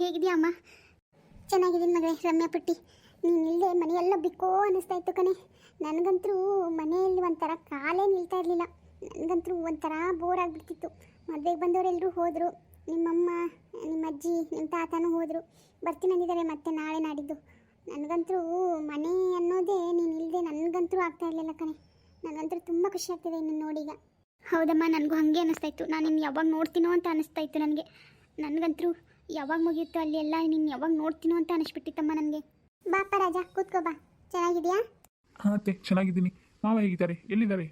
ಹೇಗಿದೆಯಾ ಅಮ್ಮ? ಚೆನ್ನಾಗಿದ್ದೀನಿ ಮಗಳೇ, ರಮ್ಯಾ ಪುಟ್ಟಿ. ನೀನು ಇಲ್ಲದೆ ಮನೆಯೆಲ್ಲ ಬಿಕ್ಕೋ ಅನ್ನಿಸ್ತಾ ಇತ್ತು ಕಣೆ. ನನಗಂತೂ ಮನೆಯಲ್ಲಿ ಒಂಥರ ಕಾಲೇ ನಿಲ್ತಾ ಇರಲಿಲ್ಲ. ನನಗಂತೂ ಒಂಥರ ಬೋರ್ ಆಗಿಬಿಡ್ತಿತ್ತು. ಮದುವೆಗೆ ಬಂದವರೆಲ್ಲರೂ ಹೋದರು. ನಿಮ್ಮಮ್ಮ, ನಿಮ್ಮ ಅಜ್ಜಿ, ನಿಮ್ಮ ತಾತನೂ ಹೋದರು. ಬರ್ತೀನಿ ಅಂದಿದ್ದಾರೆ ಮತ್ತೆ ನಾಳೆ ನಾಡಿದ್ದು. ನನಗಂತೂ ಮನೆ ಅನ್ನೋದೇ ನೀನು ಇಲ್ಲದೆ ನನಗಂತೂ ಆಗ್ತಾ ಇರಲಿಲ್ಲ ಕಣೆ. ನನಗಂತೂ ತುಂಬ ಖುಷಿ ಆಗ್ತಿದೆ ನಿನ್ನ ನೋಡೀಗ ಹೌದಮ್ಮ, ನನಗೂ ಹಾಗೆ ಅನ್ನಿಸ್ತಾ ಇತ್ತು. ನಾನು ನಿನ್ನ ಯಾವಾಗ ನೋಡ್ತೀನೋ ಅಂತ ಅನ್ನಿಸ್ತಾ ಇತ್ತು ನನಗೆ. ನನಗಂತೂ ಯಾವಾಗ ಮುಗಿಯುತ್ತೋ ಅಲ್ಲಿ ಎಲ್ಲ ನಿನ್ನ ಯಾವಾಗ ನೋಡ್ತೀನೋ ಅಂತ ಅನಿಸ್ಬಿಟ್ಟಿತ್ತಮ್ಮ ನನಗೆ. ಬಾಪ ರಾಜ ಕೂತ್ಕೋ ಬಾ. ಚೆನ್ನಾಗಿದ್ಯಾ ಹಾಂ ಅತ್ತೆ ಚೆನ್ನಾಗಿದ್ದೀನಿ. ಮಾವ ಹೇಗಿದ್ದಾರೆ? ಎಲ್ಲಿದ್ದಾರೆ?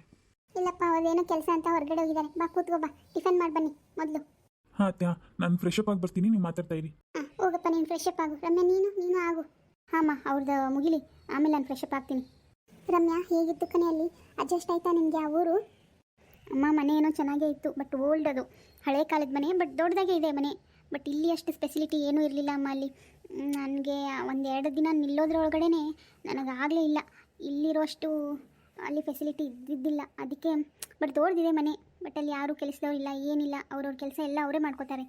ಇಲ್ಲಪ್ಪ ಅವ್ರದೇನೋ ಕೆಲಸ ಅಂತ ಹೊರಗಡೆ ಹೋಗಿದ್ದಾರೆ. ಬಾ ಕೂತ್ಕೋ ಬಾ. ಟಿಫನ್ ಮಾಡಿ ಬನ್ನಿ ಮೊದಲು. ಹಾಂ ಅತ್ತೆ ಹಾಂ. ನಾನು ಫ್ರೆಶ್ ಅಪ್ ಆಗಿ ಬರ್ತೀನಿ ನೀವು ಮಾತಾಡ್ತಾ ಇರಿ. ಹಾಂ ಹೋಗಪ್ಪ ನೀನು ಫ್ರೆಶ್ ಅಪ್ ಆಗು. ರಮ್ಯಾ ನೀನು? ನೀನು ಆಗು. ಹಾಂ ಅವ್ರದ್ದು ಮುಗಿಲಿ. ಆಮೇಲೆ ನಾನು ಫ್ರೆಶ್ ಅಪ್ ಆಗ್ತೀನಿ. ರಮ್ಯಾ ಹೇಗಿತ್ತು ಕಣೆ ಅಲ್ಲಿ? ಅಡ್ಜಸ್ಟ್ ಆಯ್ತಾ ನಿಮಗೆ ಆ ಊರು? ಅಮ್ಮ ಮನೆ ಏನೋ ಚೆನ್ನಾಗೇ ಇತ್ತು ಬಟ್ ಓಲ್ಡ್ ಅದು. ಹಳೆ ಕಾಲದ ಮನೆ ಬಟ್ ದೊಡ್ಡದಾಗೆ ಇದೆ ಮನೆ. ಬಟ್ ಇಲ್ಲಿ ಅಷ್ಟು ಸ್ಪೆಸಿಲಿಟಿ ಏನೂ ಇರಲಿಲ್ಲ ಅಮ್ಮ ಅಲ್ಲಿ. ನನಗೆ ಒಂದೆರಡು ದಿನ ನಿಲ್ಲೋದ್ರೊಳಗಡೆ ನನಗಾಗಲೇ ಇಲ್ಲ. ಇಲ್ಲಿರೋಷ್ಟು ಅಲ್ಲಿ ಫೆಸಿಲಿಟಿ ಇದ್ದಿದ್ದಿಲ್ಲ. ಅದಕ್ಕೆ ಬಟ್ ತೋರ್ದಿದೆ ಮನೆ. ಬಟ್ ಅಲ್ಲಿ ಯಾರೂ ಕೆಲಸದವ್ರಿಲ್ಲ ಏನಿಲ್ಲ. ಅವ್ರವ್ರ ಕೆಲಸ ಎಲ್ಲ ಅವರೇ ಮಾಡ್ಕೋತಾರೆ.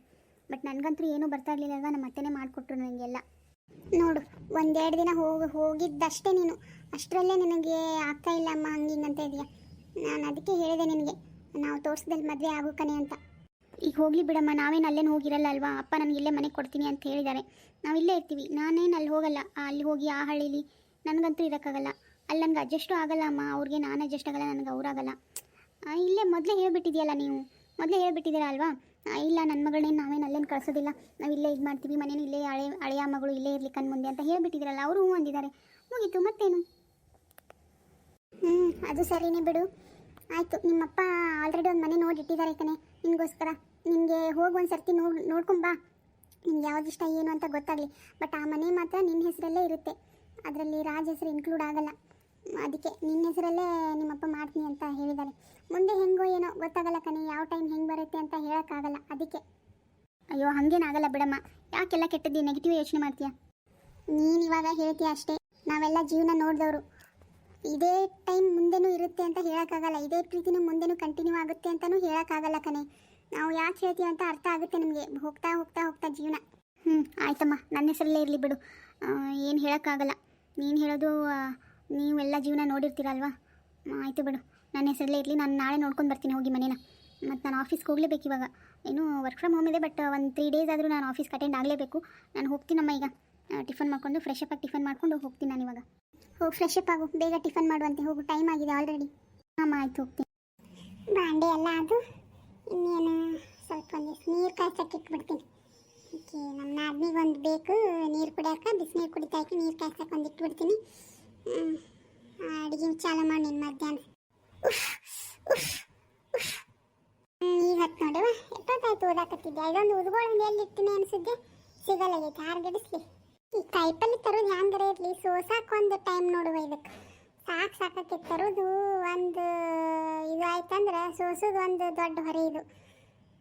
ಬಟ್ ನನಗಂತೂ ಏನೂ ಬರ್ತಾ ಇರಲಿಲ್ಲ ಅಲ್ವಾ? ನಮ್ಮ ಅತ್ತೆನೇ ಮಾಡಿಕೊಟ್ರು ನನಗೆಲ್ಲ ನೋಡು ಒಂದೆರಡು ದಿನ ಹೋಗಿ, ಹೋಗಿದ್ದಷ್ಟೇ ನೀನು. ಅಷ್ಟರಲ್ಲೇ ನಿನಗೆ ಆಗ್ತಾ ಇಲ್ಲ ಅಮ್ಮ, ಹಂಗೆ ಅಂತ ಇದೆಯಾ. ನಾನು ಅದಕ್ಕೆ ಹೇಳಿದೆ ನಿನಗೆ. ನಾವು ತೋರಿಸ್ದಲ್ಲಿ ಮದುವೆ ಆಗು ಕಣೆ ಅಂತ. ಈಗ ಹೋಗ್ಲಿ ಬಿಡಮ್ಮ, ನಾವೇನು ಅಲ್ಲೇನು ಹೋಗಿರಲ್ಲ ಅಲ್ವಾ? ಅಪ್ಪ ನನಗೆ ಇಲ್ಲೇ ಮನೆ ಕೊಡ್ತೀನಿ ಅಂತ ಹೇಳಿದ್ದಾರೆ. ನಾವು ಇಲ್ಲೇ ಇರ್ತೀವಿ. ನಾನೇನು ಅಲ್ಲಿ ಹೋಗಲ್ಲ. ಅಲ್ಲಿ ಹೋಗಿ ಆ ಹಳ್ಳಿಲಿ ನನಗಂತೂ ಇರೋಕ್ಕಾಗಲ್ಲ. ಅಲ್ಲಿ ನನಗೆ ಅಡ್ಜಸ್ಟು ಆಗಲ್ಲ ಅಮ್ಮ. ಅವ್ರಿಗೆ ನಾನು ಅಡ್ಜಸ್ಟ್ ಆಗಲ್ಲ, ನನಗೆ ಅವರಾಗಲ್ಲ ಇಲ್ಲೇ ಮೊದಲೇ ಹೇಳ್ಬಿಟ್ಟಿದೆಯಲ್ಲ ನೀವು? ಮೊದಲೇ ಹೇಳ್ಬಿಟ್ಟಿದ್ದೀರಾ ಅಲ್ವಾ? ಇಲ್ಲ ನನ್ನ ಮಗಳನ್ನೇನು ನಾವೇನು ಅಲ್ಲೇನು ಕಳಿಸೋದಿಲ್ಲ. ನಾವು ಇಲ್ಲೇ ಇದು ಮಾಡ್ತೀವಿ. ಮನೇನು ಇಲ್ಲೇ ಹಳೆ, ಹಳೆಯ ಮಗಳು ಇಲ್ಲೇ ಇರ್ಲಿ ಮುಂದೆ ಅಂತ ಹೇಳ್ಬಿಟ್ಟಿದ್ದೀರಲ್ಲ ಅವರು ಹ್ಞೂ ಅಂದಿದ್ದಾರೆ. ಮುಗೀತು, ಮತ್ತೇನು? ಹ್ಞೂ ಅದು ಸರಿನೇ ಬಿಡು. ಆಯಿತು, ನಿಮ್ಮಪ್ಪ ಆಲ್ರೆಡಿ ಒಂದು ಮನೆ ನೋಡಿಟ್ಟಿದ್ದಾರೆ ಕಣೆ. ನಿನಗೋಸ್ಕರ ನಿನಗೆ ಹೋಗಿ ಒಂದು ಸರ್ತಿ ನೋಡಿ ನೋಡ್ಕೊಂಬಾ ನಿಮ್ಗೆ ಯಾವ್ದು ಇಷ್ಟ ಏನು ಅಂತ ಗೊತ್ತಾಗಲಿ. ಬಟ್ ಆ ಮನೆ ಮಾತ್ರ ನಿನ್ನ ಹೆಸರಲ್ಲೇ ಇರುತ್ತೆ. ಅದರಲ್ಲಿ ರಾಜ್ ಹೆಸರು ಇನ್ಕ್ಲೂಡ್ ಆಗಲ್ಲ. ಅದಕ್ಕೆ ನಿನ್ನ ಹೆಸರಲ್ಲೇ ನಿಮ್ಮಪ್ಪ ಮಾಡ್ತೀನಿ ಅಂತ ಹೇಳಿದ್ದಾರೆ ಮುಂದೆ ಹೆಂಗೋ ಏನೋ ಗೊತ್ತಾಗಲ್ಲ ಕಣೆ, ಯಾವ ಟೈಮ್ ಹೆಂಗೆ ಬರುತ್ತೆ ಅಂತ ಹೇಳೋಕ್ಕಾಗಲ್ಲ. ಅದಕ್ಕೆ. ಅಯ್ಯೋ ಹಾಗೇನಾಗಲ್ಲ ಬಿಡಮ್ಮ. ಯಾಕೆಲ್ಲ ಕೆಟ್ಟದ್ದು ನೆಗೆಟಿವ್ ಯೋಚನೆ ಮಾಡ್ತೀಯ? ನೀನು ಇವಾಗ ಹೇಳ್ತೀಯ ಅಷ್ಟೇ. ನಾವೆಲ್ಲ ಜೀವನ ನೋಡಿದವರು. ಇದೇ ಟೈಮ್ ಮುಂದೆನೂ ಇರುತ್ತೆ ಅಂತ ಹೇಳೋಕ್ಕಾಗಲ್ಲ. ಇದೇ ಪ್ರೀತಿನೂ ಮುಂದೆನೂ ಕಂಟಿನ್ಯೂ ಆಗುತ್ತೆ ಅಂತಲೂ ಹೇಳೋಕ್ಕಾಗಲ್ಲ ಕಣೆ. ನಾವು ಯಾಕೆ ಹೇಳ್ತೀವಿ ಅಂತ ಅರ್ಥ ಆಗುತ್ತೆ ನಮಗೆ. ಹೋಗ್ತಾ ಹೋಗ್ತಾ ಹೋಗ್ತಾ ಜೀವನ. ಹ್ಞೂ ಆಯ್ತಮ್ಮ. ನನ್ನ ಹೆಸರಲ್ಲೇ ಇರಲಿ ಬಿಡು. ಏನು ಹೇಳೋಕ್ಕಾಗಲ್ಲ. ನೀನು ಹೇಳೋದು ನೀವೆಲ್ಲ ಜೀವನ ನೋಡಿರ್ತೀರಲ್ವಾ? ಆಯಿತು ಬಿಡು. ನನ್ನ ಹೆಸರಲ್ಲೇ ಇರಲಿ. ನಾನು ನಾಳೆ ನೋಡ್ಕೊಂಡು ಬರ್ತೀನಿ ಹೋಗಿ ಮನೇನ. ಮತ್ತು ನಾನು ಆಫೀಸ್ಗೆ ಹೋಗಲೇಬೇಕು ಇವಾಗ. ಏನು ವರ್ಕ್ ಫ್ರಮ್ ಹೋಮ್ ಇದೆ ಬಟ್ ಒಂದು ತ್ರೀ ಡೇಸ್ ಆದರೂ ನಾನು ಆಫೀಸ್ಗೆ ಅಟೆಂಡ್ ಆಗಲೇಬೇಕು. ನಾನು ಹೋಗ್ತೀನಮ್ಮ ಈಗ. ಟಿಫನ್ ಮಾಡ್ಕೊಂಡು ಫ್ರೆಶ್ ಆಗಿ ಟಿಫನ್ ಮಾಡ್ಕೊಂಡು ಹೋಗ್ತೀನಿ ನಾನು ಇವಾಗ. ಹೋಗಿ ಫ್ರೆಶ್ ಅಪ್ ಆಗು. ಬೇಗ ಟಿಫನ್ ಮಾಡುವಂತೆ. ಹೋಗು. ಟೈಮ್ ಆಗಿದೆ ಆಲ್ರೆಡಿ ಹಾಂ ಆಯ್ತು ಹೋಗ್ತೀನಿ. ಬಾಂಡೆ ಎಲ್ಲ ಅದು ಇನ್ನೇನು ಸ್ವಲ್ಪ ಒಂದಿಷ್ಟು ನೀರು ಕಾಯ್ಸಕ್ಕೆ ಇಟ್ಬಿಡ್ತೀನಿ. ಓಕೆ ನಮ್ಮ ನಾದ್ನಿಗೆ ಒಂದು ಬೇಕು ನೀರು ಕುಡಿಯೋಕೆ ಬಿಸಿನೀರು ಕುಡಿತಾ ಇತ್ತು ನೀರು ಕಾಯ್ಸಕ್ಕೆ ಒಂದು ಇಟ್ಬಿಡ್ತೀನಿ. ಅಡುಗೆ ಚಾಲು ಮಾಡಿ ನಿನ್ನ ಮಧ್ಯಾಹ್ನ. ಈಗ ಹತ್ತು ನೋಡುವ ಎಷ್ಟೊತ್ತಾಯ್ತು ಓದಾಕತ್ತಿದ್ದೆ ಇದೊಂದು ಉದ್ಗೋಳಂದು ಎಲ್ಲಿ ಇಟ್ಟಿನಿ ಅನಿಸಿದ್ದೆ ಸಿಗಲ್ಲ ಆಗೈತೆ ಹಾರ್ಗೆಡಿಸ್ಲಿ. ಈ ಕಾಯಿಪಲ್ಲಿ ತರೋದು ಹ್ಯಾಂಗರ ಇರಲಿ ಸೋಸಾಕೊಂದು ಟೈಮ್ ನೋಡುವ ಇದಕ್ಕೆ. ಸಾಕು ಸಾಕಕ್ಕೆ ತರೋದು ಒಂದು ಇದು ಆಯ್ತಂದ್ರೆ ಸೋಸೋದು ಒಂದು ದೊಡ್ಡ ಹೊರೆ ಇದು.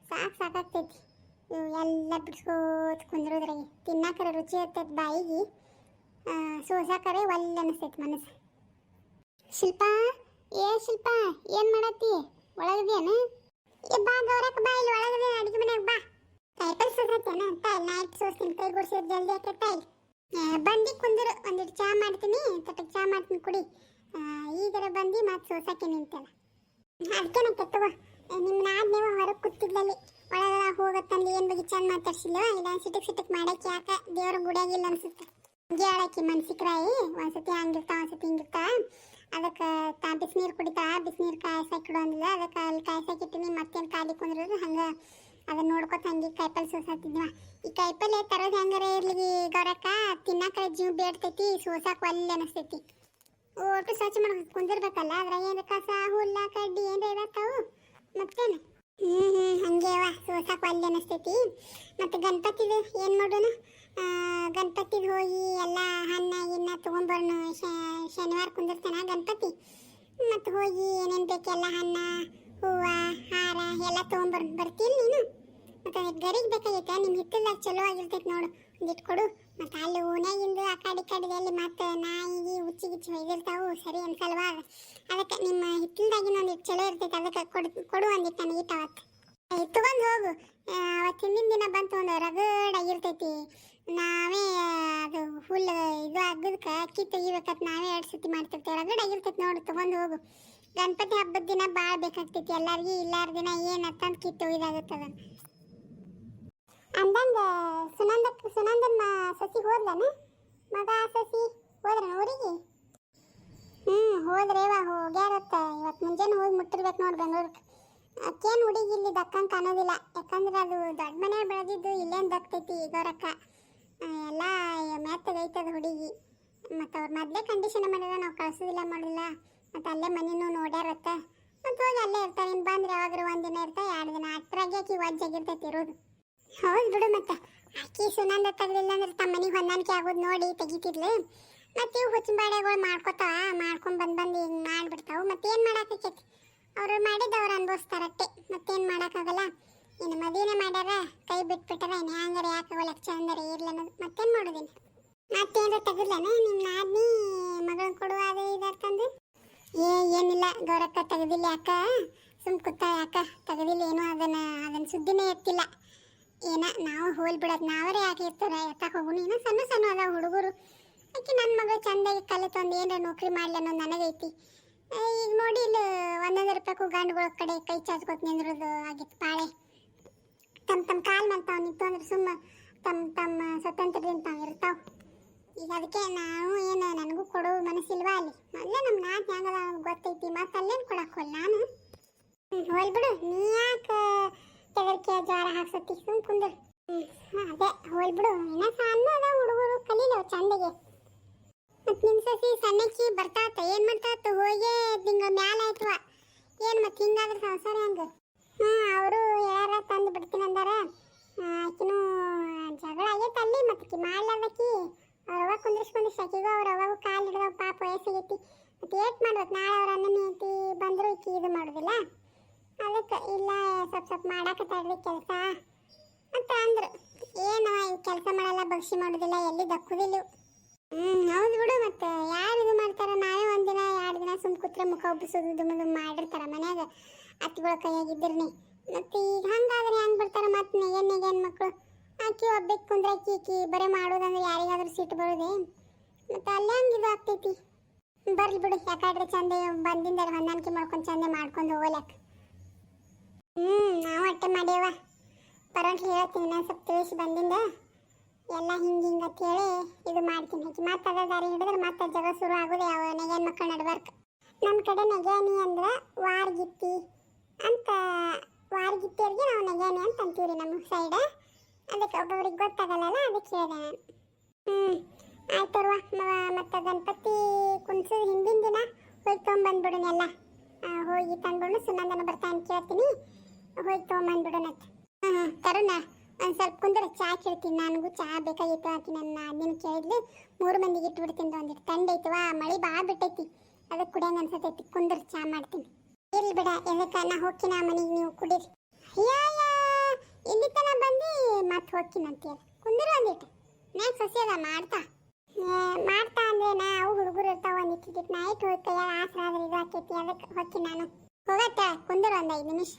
ಸಾಕು ಸಾಕಾಗ್ತೈತಿ. ಎಲ್ಲ ಬಿಡ್ಸ್ಕೋತ ಕುಂದ್ರೋದ್ರಾಗೆ. ತಿನ್ನಾಕರ ರುಚಿ ಇರ್ತೈತೆ ಬಾಯಿಗೆ. ಸೋಸಾಕರೆ ಒಲ್ಲೆ ಅನಿಸ್ತೈತಿ ಮನಸ್ಸು. ಶಿಲ್ಪ, ಏ ಶಿಲ್ಪ, ಏನು ಮಾಡತ್ತಿ? ಒಳಗದೇನು ಏ ಬಾ ಗೌರಕ್ಕ, ಬಾ ಇಲ್ಲಿ ಒಳಗದೆ ಅಡಿಗೆ ಮನೆಯಾಗ ಬಾ. ಕಾಯಿಪಲ್ಲೆ ಸೋಸತ್ತೇನ ತಾಯಿ ನೈಟ್ ಸೋಸ್ತೀನಿ. ಕೈ ಗುಡ್ಸಿದ್ ಜಲ್ದಿ ಆಕೆ ತಾಯಿ ಬಂದು ಕುಂದಿರು. ಒಂದಿಟ್ಟು ಚಾ ಮಾಡ್ತೀನಿ. ತಟ್ಟಕ್ಕೆ ಚಾ ಮಾಡ್ತೀನಿ ಕುಡಿ. ಈಗರ ಬಂದು ಮತ್ತೆ ಸೋಸಕ್ಕೆ ನಿಂತಲ್ಲ ಅದಕ್ಕೆ ತಗೋ. ನಿಮ್ಮ ನಾದ್ ನೀವು ಹೊರಗೆ ಕೂತಿದ್ದಲ್ಲಿ. ಒಳಗ ಹೋಗತ್ತಂದು ಏನು ಬಗ್ಗೆ ಚಂದ ಮಾತಾಡ್ಸಿಲ್ಲ ಇಲ್ಲ, ಸಿಟಕ್ ಸಿಟಕ್ ಮಾಡಕ್ಕೆ ಯಾಕ ದೇವ್ರ ಗುಡಿಯಾಗಿಲ್ಲ ಅನ್ಸುತ್ತೆ. ಹೇಳಕ್ಕೆ ಮನ್ಸಿಕ್ರಾಯಿ ಒಂದ್ಸತಿ ಹಂಗಿರ್ತಾ, ಒಂದ್ಸತಿ ಹಿಂಗಿರ್ತಾ. ಅದಕ್ಕೆ ತಾ, ಬಿಸಿನೀರು ಕುಡಿತಾ. ಬಿಸಿನೀರು ಕಾಯಸಾಕಿಡು ಅಂದಿಲ್ಲ ಅದಕ್ಕೆ ಅಲ್ಲಿ ಕಾಯಸಾಕಿಟ್ಟಿನಿ ಮತ್ತೇನು ಕಾಲಿ ಕುಂದ್ರದು? ಹಂಗೆ ಅದನ್ನ ನೋಡ್ಕೊತ ಹಂಗೆ ಕಾಯಿಪಲ್ಲೆ ಸೋಸಾತಿದ್ವ ಈ ಕಾಯಿಪಲ್ಲೆ ತರೋದು ಹೆಂಗಾರ ಇರ್ಲಿ ಗೌರಕ್ಕ? ತಿನ್ನಕ ಜೀವ ಬೇಡ್ತೈತಿ, ಸೋಸಾಕ ಒಲ್ಲೆ ಅನಿಸ್ತೈತಿ. ಒಟ್ಟು ಸ್ವಚ್ಛ ಮಾಡಿ ಕುಂದಿರ್ಬೇಕಲ್ಲ ಅದ್ರ ಏನು ಕಸ, ಹುಲ್ಲ, ಕಡ್ಡಿ ಏನ್ರ ಇರತ್ತಾವು? ಮತ್ತೇನು? ಹ್ಞೂ ಹ್ಞೂ ಹಂಗೆ ಅವ, ಸೋಸಾಕ ಒಲ್ಲೆ ಅನಿಸ್ತೈತಿ. ಮತ್ತು ಗಣಪತಿದು ಏನು ಮಾಡೋಣ? ಗಣಪತಿಗೆ ಹೋಗಿ ಎಲ್ಲ ಹಣ್ಣ ಗಿನ್ನ ತೊಗೊಂಬರ್ನು ಶನಿವಾರ ಕುಂದಿರ್ತಾನ ಗಣಪತಿ. ಮತ್ತು ಹೋಗಿ ಏನೇನು ಬೇಕೆಲ್ಲ ಹಣ್ಣ ಹೂವು, ಹಾರ ಎಲ್ಲ ತೊಗೊಂಬರ್ ಬರ್ತೀನಿ ನೀನು? ಮತ್ತು ಗರಿಗೆ ಬೇಕಾಗೈತೆ ನಿಮ್ಮ ಹಿತ್ತಲ್ದಾಗ ಚಲೋ ಆಗಿರ್ತೈತೆ ನೋಡು. ಒಂದಿಟ್ಟು ಕೊಡು. ಮತ್ತು ಅಲ್ಲಿ ಓನ್ಯಾಗಿಂದು ಆ ಕಡೆ ಈ ಕಡೆ ಅಲ್ಲಿ ಮತ್ತು ನಾಯಿಗೆ ಉಚ್ಚಿ ಗಿಚ್ಚಿ ಒಯ್ದಿರ್ತಾವು. ಸರಿ ಅನ್ಸಲ್ವಾ? ಅದಕ್ಕೆ ನಿಮ್ಮ ಹಿತ್ತಲ್ದಾಗಿನ ಒಂದಿಟ್ಟು ಚಲೋ ಇರ್ತೈತೆ. ಅದಕ್ಕೆ ಕೊಡು ಕೊಡು ಒಂದಿಟ್ಟು ನನಗೆ ಅವತ್ತು ತಗೊಂಡು ಹೋಗು. ಆ, ಅವತ್ತು ಹಿಂದಿನ ದಿನ ಬಂತು ಒಂದು ರಗಡಾಗಿರ್ತೈತಿ. ನಾವೇ ಅದು ಫುಲ್ ಇದು ಆಗದಕ್ಕೆ ಅಕ್ಕಿ ತೆಗಿಬೇಕಂತ ನಾವೇ ಎರಡು ಸತಿ ಮಾಡ್ತಿರ್ತೇವೆ. ರಗಡಾಗಿರ್ತೈತಿ ನೋಡು ತೊಗೊಂಡು ಹೋಗು. ಗಣಪತಿ ಹಬ್ಬದ ದಿನ ಭಾಳ ಬೇಕಾಗ್ತೈತಿ. ಎಲ್ಲರಿಗೂ ಇಲ್ಲಾರ ದಿನ ಏನು ಅಂತ ಕಿತ್ತು ಒಯ್ದಾಗುತ್ತೆ ಅದನ್ನು ಅಂದಂಗ ಸುನಂದ, ಸುನಂದಮ್ಮ ಸಸಿ ಹೋದ್ಲನ? ಮಗ ಸಸಿ ಹೋದ್ರ ಊರಿಗೆ ಹ್ಞೂ ಹೋದ್ರೇವ ಹೋಗ್ಯಾರತ್ತ. ಇವತ್ತು ಮುಂಜಾನೆ ಹೋಗಿ ಮುಟ್ಟಿರ್ಬೇಕು ನೋಡಿ ಬೆಂಗಳೂರಿಗೆ. ಅಕ್ಕೇನು ಹುಡುಗಿ ಇಲ್ಲಿ ದಕ್ಕಂಗೆ ಕಾಣೋದಿಲ್ಲ. ಯಾಕಂದ್ರೆ ಅದು ದೊಡ್ಡ ಮನೆ ಬೆಳೆದಿದ್ದು ಇಲ್ಲೇನು ದಕ್ತೈತಿ ಗೌರಕ್ಕ ಎಲ್ಲ ಮೆತ್ತಗೈತದ ಹುಡುಗಿ. ಮತ್ತು ಅವ್ರು ಮೊದಲೇ ಕಂಡೀಷನ್ ಮಾಡಿದ್ರೆ ನಾವು ಕಳ್ಸೋದಿಲ್ಲ ಮಾಡಿಲ್ಲ. ಮತ್ತು ಅಲ್ಲೇ ಮನೆನೂ ನೋಡ್ಯಾರತ್ತ. ಮತ್ತು ಹೋಗಿ ಅಲ್ಲೇ ಇರ್ತಾರೆ. ಇನ್ನು ಬಂದ್ರೆ ಯಾವಾಗಾರು ಒಂದು ದಿನ ಇರ್ತಾ ಎರಡು ದಿನ. ಅಟ್ರಾಗಿ ಆಕಿ ವಜ್ಜಾಗಿರ್ತೈತಿ ಇರೋದು. ಹೌದು ಬಿಡು ಮತ್ತೆ. ಅಕ್ಕಿ ಸುನಂದ ತಗಲಿಲ್ಲ ಅಂದ್ರೆ ತಮ್ಮ ಮನೆಗೆ ಹೊಂದಾಣಿಕೆ ಆಗೋದು ನೋಡಿ ತೆಗಿತಿದ್ಲು. ಮತ್ತೆ ಇವು ಹುಚ್ಚಿನ ಬಾಳೆಗಳು ಮಾಡ್ಕೊತಾವ, ಮಾಡ್ಕೊಂಡು ಬಂದು ಬಂದು ಹಿಂಗೆ ಮಾಡಿಬಿಡ್ತಾವೆ. ಮತ್ತೇನು ಮಾಡೋಕ್ಕಾಕೈತಿ ಅವರು ಮಾಡಿದ್ದು ಅವ್ರು ಅನುಭವಿಸ್ತಾರಟ್ಟೆ ಮತ್ತೇನು ಮಾಡೋಕ್ಕಾಗಲ್ಲ? ಇನ್ನು ಮದುವೆನೇ ಮಾಡ್ಯಾರ, ಕೈ ಬಿಟ್ಬಿಟ್ಟಾರ, ಇನ್ನು ಹ್ಯಾಂಗಾರೆ ಯಾಕಾಗಲ್ಲ ಚಂದರೆ ಇರ್ಲಿ ಮತ್ತೇನು ಮಾಡೋದಿಲ್ಲ ಮತ್ತೇನಾರ ತೆಗಿದ್ಲೇನ ನಿಮ್ಮ ನಾದ್ನಿ ಮಗಳನ್ನ ಕೊಡುವ ಅದು ಇದರ್ತಂದು ಏ, ಏನಿಲ್ಲ ಗೌರಕ್ಕ, ತೆಗೆದಿಲ್ಲ ಯಾಕ? ಸುಮ್ ಕೂತ ಯಾಕ? ತೆಗೆದಿಲ್ಲ ಏನೋ ಅದನ್ನ ಅದನ್ನ ಸುದ್ದಿನೇ ಎತ್ತಿಲ್ಲ. ಏನ, ನಾವು ಹೋಲ್ ಬಿಡೋದು ನಾವರೇ ಯಾಕೆ ಇರ್ತಾರ? ಎತ್ತಕ್ಕೆ ಹೋಗುನು ಏನೋ ಸಣ್ಣ ಸಣ್ಣ ಅದಾವ ಹುಡುಗರು. ಆಕೆ ನನ್ನ ಮಗ ಚಂದಾಗಿ ಕಲಿತೊಂದು ಏನಾರ ನೌಕರಿ ಮಾಡ್ಲಿ ಅನ್ನೋದು ನನಗೈತಿ. ಈಗ ನೋಡಿ ಇಲ್ಲಿ ಒಂದೊಂದು ರೂಪಾಯಿಗೂ ಗಂಡುಗಳ ಕಡೆ ಕೈ ಚಾಚ್ಕೊತ ನಿಂದ್ರದು ಆಗಿತ್ತು ಪಾಳೆ. ತಮ್ಮ ತಮ್ಮ ಕಾಲ್ ಮೇಲೆ ನಿಂತು ಅಂದ್ರೆ ಸುಮ್ಮ ತಮ್ಮ ತಮ್ಮ ಸ್ವತಂತ್ರದಿಂದ ತಾವು ಇರ್ತಾವ. ಈಗ ಅದಕ್ಕೆ ನಾವು ಏನು, ನನಗೂ ಕೊಡೋ ಮನಸ್ಸಿಲ್ವಾ ಅಲ್ಲಿ? ಅಲ್ಲೇ ನಮ್ಮ ನಾಲ್ಕು ಹೆಂಗದ ಗೊತ್ತೈತಿ ಮತ್ತೆ ಅಲ್ಲೇನು ಕೊಡಕ್ಕೆ ಹೋಲ್ ನಾನು? ನೀ ಯಾಕೆ ತೆಗರಿಕೆ ಜ್ವರ ಹಾಕ್ಸತ್ತಿ ಸುಮ್ ಕುಂದ್ರು. ಅದೇ ಹೋಲ್ ಬಿಡು. ಇನ್ನ ಸಣ್ಣ ಅದ ಹುಡುಗರು ಕಲೀಲವ್ ಚಂದಗೆ. ಮತ್ ನಿಮ್ ಸಸಿ ಸಣ್ಣಕ್ಕಿ ಬರ್ತಾತ, ಏನ್ ಮಾಡ್ತಾತ? ಹೋಗಿ ಹಿಂಗ ಮ್ಯಾಲ ಆಯ್ತವ ಏನ್ ಮತ್ ಹಿಂಗಾದ್ರ ಸಂಸಾರ ಹೆಂಗ? ಹ್ಮ್, ಅವರು ಯಾರ ತಂದು ಬಿಡ್ತೀನಿ ಅಂದಾರ. ಆಕಿನೂ ಜಗಳ ಆಗೈತೆ ಅಲ್ಲಿ ಮತ್ತಕಿ ಮಾಡ್ಲಾರ್ದಕ್ಕಿ ಅವಾಗ ಕುಂದ್ರಿಸ್ ಕುಂದ್ರಿಸ್ ಆಕಿಗೂ ಅವ್ರ ಅವಾಗ ಕಾಲು ಹಿಡ್ದವ ಪಾಪ ವಯಸ್ಸಾಗೈತಿ. ಮತ್ತೆ ಏಟ್ ಮಾಡ್ಬೇಕು, ನಾಳೆ ಅವ್ರ ಅಣ್ಣನ ಐತಿ ಬಂದ್ರು ಈಕಿ ಇದು ಮಾಡೋದಿಲ್ಲ. ಅದಕ್ಕೆ ಇಲ್ಲ ಸ್ವಲ್ಪ ಸ್ವಲ್ಪ ಮಾಡಾಕತ್ತಾಡ್ರಿ ಕೆಲಸ ಅಂತ ಅಂದ್ರು. ಏನು ಕೆಲಸ ಮಾಡಲ್ಲ ಬಗ್ಸಿ ಮಾಡೋದಿಲ್ಲ, ಎಲ್ಲಿ ದಕ್ಕುದಿಲ್ಲ ಹ್ಞೂ ಹೌದು ಬಿಡು ಮತ್ತೆ. ಯಾರು ಇದು ಮಾಡ್ತಾರ? ನಾವೇ ಒಂದಿನ, ಎರಡು ದಿನ ಸುಮ್ ಕೂತ್ರೆ ಮುಖ ಉಬ್ಬಿಸೋದು ದುಮ್ಮದು ಮಾಡಿರ್ತಾರ ಮನ್ಯಾಗ. ಅತ್ತಿಗಳ ಕೈಯಾಗಿದ್ದಿರ್ನಿ ಮತ್ತು ಈಗ ಹಂಗಾದ್ರೆ ಹೆಂಗ್ ಬರ್ತಾರ ಮತ್ತೆ ನೆಗೆ ನೆಗೆನ್ ಮಕ್ಕಳು ಆಕಿ ಒಬ್ಬಕ್ಕೆ ಕುಂದ್ರೆ ಕೀಕಿ ಬರೀ ಮಾಡೋದಂದ್ರೆ ಯಾರಿಗಾದ್ರೂ ಸಿಟ್ಟು ಬರೋದೇ? ಮತ್ತೆ ಅಲ್ಲೇ ಹಂಗೆ ಇದು ಆಗ್ತೈತಿ? ಬರ್ಲಿ ಬಿಡು, ಯಾಕಾದ್ರೆ ಚಂದ ಬಂದಿಂದ ಹೊಂದಾಣಿಕೆ ಮಾಡ್ಕೊಂಡು ಚಂದ ಮಾಡ್ಕೊಂಡು ಹೋಗ್ಲಕ್. ಹ್ಮ್, ನಾವು ಅಟ್ಟೆ ಮಾಡ್ಯವ ಪರವಾಗಿ ಹೇಳ್ತೀನಿ ನಾನು ಸ್ವಲ್ಪ ತಿಳಿಸಿ ಬಂದಿಂದ. ಎಲ್ಲ ಹಿಂಗೆ ಹಿಂಗೆ ಅಂತ ಹೇಳಿ ಇದು ಮಾಡ್ತೀನಿ. ಆಕಿ ಮತ್ತೆ ದಾರಿ ಹಿಡಿದ್ರೆ ಮತ್ತೆ ಜಗ ಶುರು ಆಗೋದು ಯಾವ ನೆಗೆನ್ ಮಕ್ಕಳು ನಡ್ಬಾರ್ಕ ನಮ್ಮ ಕಡೆ ನೆಗೆನಿ ಅಂದ್ರೆ ವಾರ್ಗಿತ್ತಿ ಅಂತ. ವಾರ್ಗಿತ್ತಿಯವ್ರಿಗೆ ನಾವು ನೆಗೆನಿ ಅಂತ ಅಂತೀವಿ ನಮ್ಮ ಸೈಡ್ ಅದಕ್ಕೆ ಒಬ್ಬೊಬ್ರಿಗೆ ಗೊತ್ತಾಗಲ್ಲಲ್ಲ, ಅದಕ್ಕೆ ಹೇಳಿದೆ ನಾನು. ಹ್ಞೂ ಆಯ್ತರ್ವ ಮತ್ತು ಗಣಪತಿ ಕುಣ್ಸೋದು ಹಿಂದಿನ ದಿನ ಹೋಗಿ ತೊಗೊಂಬಂದ್ಬಿಡೋಣ ಎಲ್ಲ. ಹೋಗಿ ತಂದ್ಬಿಡು ಸುನಂದನ ಬರ್ತಾ ಅಂತ ಕೇಳ್ತೀನಿ. ಹೋಗಿ ತೊಗೊಂಬಂದ್ಬಿಡೋಣತ್ತೆ ಹಾಂ ತರುಣ. ಒಂದು ಸ್ವಲ್ಪ ಕುಂದ್ರೆ ಚಾ ಕೇಳ್ತೀನಿ. ನನಗೂ ಚಾ ಬೇಕಾಗಿತ್ತು ಆಕಿ ನನ್ನ ನಿನ್ನ ಕೇಳಿದ್ಲಿ. ಮೂರು ಮಂದಿಗೆ ಇಟ್ಬಿಡ್ತೀನಿ ಒಂದಿಟ್ಟು ತಂಡ ಐತವಾ ಮಳೆ ಭಾಳ ಬಿಟ್ಟೈತಿ. ಅದಕ್ಕೆ ಕುಡಿಯಂಗೆ ಅನ್ಸತೈತಿ. ಕುಂದ್ರೆ ಚಾ ಮಾಡ್ತೀನಿ. ಇರ್ಲಿ ಬಿಡ. ಎದಕ್ಕೆ? ನಾ ಹೋಗ್ತೀನಿ ಆ ಮನೆಗೆ. ನೀವು ಕುಡೀರಿ. ಅಯ್ಯಯ್ಯ ಇಲ್ಲಿ ತನಕ ಬಂದು? ಮತ್ತೆ ಅಂತೇಳಿ ಕುಂದ್ರ ಒಂದಿಟ್ಟು ನಾ, ಸಸಿ ಅದ, ಮಾಡ್ತಾ. ಮಾಡ್ತಾ ಅಂದ್ರೆ ನಾ ಅವು ಹುಡುಗರು ಇರ್ತಾವ ಒಂದಿಟ್ಟು ನೈಟ್ ಹೋಗ್ತಾ ಯಾರು ಆಸರ ಆದ್ರೆ ಇದು ಆಕೈತಿ. ಅದಕ್ಕೆ ಹೋಗ್ತೀನಿ ನಾನು. ಹೋಗತ್ತ. ಕುಂದ್ರೆ ಒಂದು ಐದು ನಿಮಿಷ.